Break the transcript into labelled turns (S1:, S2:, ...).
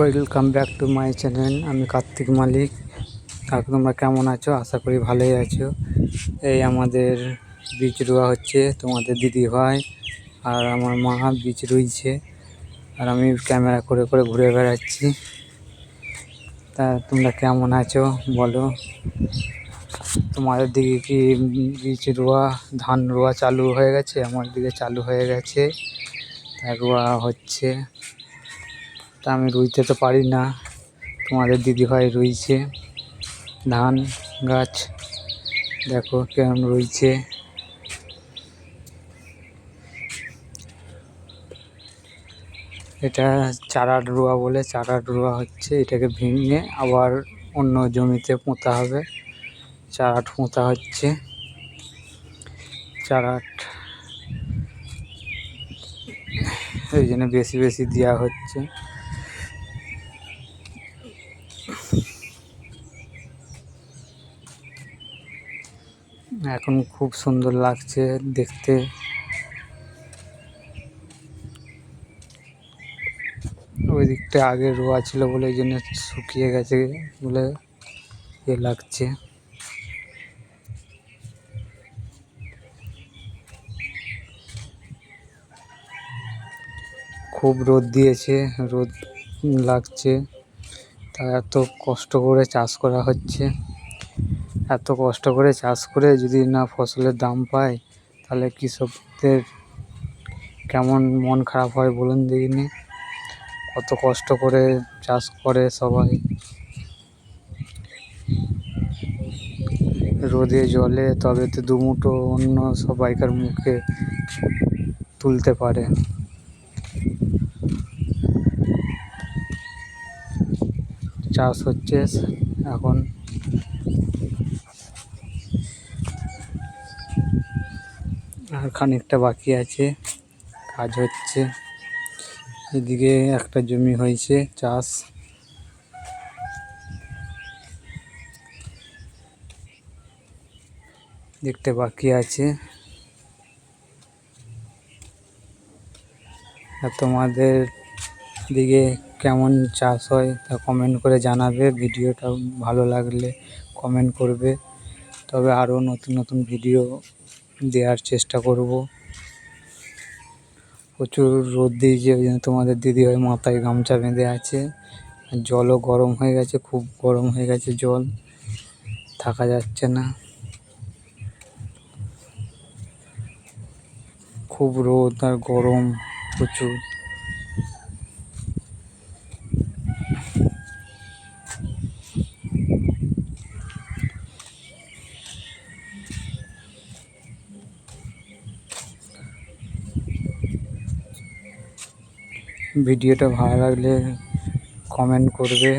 S1: Welcome back to my channel আমি কার্তিক মালিক। আর তোমরা কেমন আছো? আশা করি ভালোই আছো। এই আমাদের বীজ রোয়া হচ্ছে। তোমাদের দিদি ভাই আর আমার মা বীজ রুইছে। আর আমি ক্যামেরা করে করে ঘুরে বেড়াচ্ছি। তা তোমরা কেমন আছো? বলো। তোমাদের দিকে কি বীজ রোয়া, ধান রোয়া চালু হয়ে গেছে? আমার দিকে চালু হয়ে গেছে। তা রোয়া হচ্ছে। তা আমি রুইতে তো পারি না। তোমাদের দিদিভাই রুইছে। ধান, গাছ, দেখো কেমন রুইছে। এটা চারা রোয়া বলে চারা রোয়া হচ্ছে, এটাকে ভেঙে আবার অন্য জমিতে পোঁতা হবে। চারা পোঁতা হচ্ছে। চারা এই জন্য বেশি বেশি দেওয়া হচ্ছে। এখন খুব সুন্দর লাগছে দেখতে। ওই দিকটা আগে রোয়া ছিল বলে এই জন্য শুকিয়ে গেছে বলে এ লাগছে। খুব রোদ দিয়েছে, রোদ লাগছে। তা এত কষ্ট করে চাষ করা হচ্ছে। এত কষ্ট করে চাষ করে যদি না ফসলের দাম পায়, তাহলে কৃষকদের কেমন মন খারাপ হয় বলুন দেখিনি কত কষ্ট করে চাষ করে সবাই। রোদে জলে তবে তো দুমুঠো অন্য সবাইকার মুখে তুলতে পারে। চাষ হচ্ছে এখন আর খানিকটা বাকি আছে, কাজ হচ্ছে। এদিকে একটা জমি হয়েছে, চাষ। দেখতে বাকি আছে। আর তোমাদের দিকে কেমন চাষ হয় তা কমেন্ট করে জানাবে। ভিডিওটা ভালো লাগলে কমেন্ট করবে। তবে আরও নতুন নতুন ভিডিও দেওয়ার চেষ্টা করব। প্রচুর রোদ দিয়েছে, ওই জন্য তোমাদের দিদিভাই মাথায় গামছা বেঁধে আছে। জলও গরম হয়ে গেছে, খুব গরম হয়ে গেছে জল। থাকা যাচ্ছে না। খুব রোদ আর গরম প্রচুর। ভিডিওটা ভালো লাগলে কমেন্ট করবে।